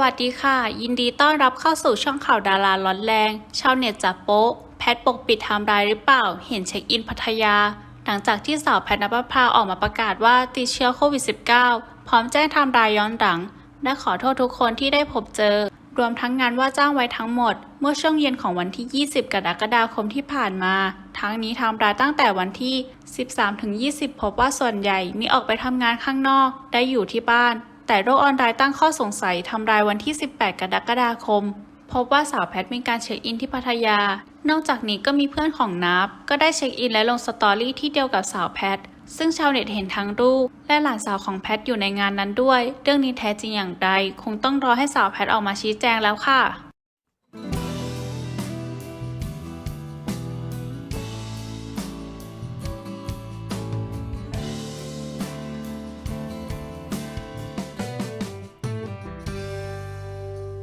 วัสดีค่ะ ยินดีต้อนรับเข้าสู่ช่องข่าวดาราร้อนแรง ชาวเน็ตจับโป๊ะ แพทปกปิดไทม์ไลน์หรือเปล่า เห็นเช็คอินพัทยา หลังจากที่สาวแพทนภพาออกมาประกาศว่าติดเชื้อโควิด -19 พร้อมแจ้งไทม์ไลน์ย้อนหลัง และขอโทษทุกคนที่ได้พบเจอ รวมทั้งงานว่าจ้างไว้ทั้งหมด เมื่อช่วงเย็นของวันที่ 20 กรกฎาคมที่ผ่านมา ทั้งนี้ไทม์ไลน์ตั้งแต่วันที่ 13-20 พบว่าส่วนใหญ่มีออกไปทำงานข้างนอก ได้อยู่ที่บ้าน แต่โลกออนไลน์ตั้งข้อสงสัยทำรายวันที่ 18 กรกฎาคม พบว่าสาวแพทมีการเช็คอินที่พัทยา นอกจากนี้ก็มีเพื่อนของนับก็ได้เช็คอินและลงสตอรี่ที่เดียวกับสาวแพทซึ่งชาวเน็ตเห็นทั้งรูปและหลานสาวของแพทอยู่ในงานนั้นด้วย เรื่องนี้แท้จริงอย่างไร คงต้องรอให้สาวแพทออกมาชี้แจงแล้วค่ะ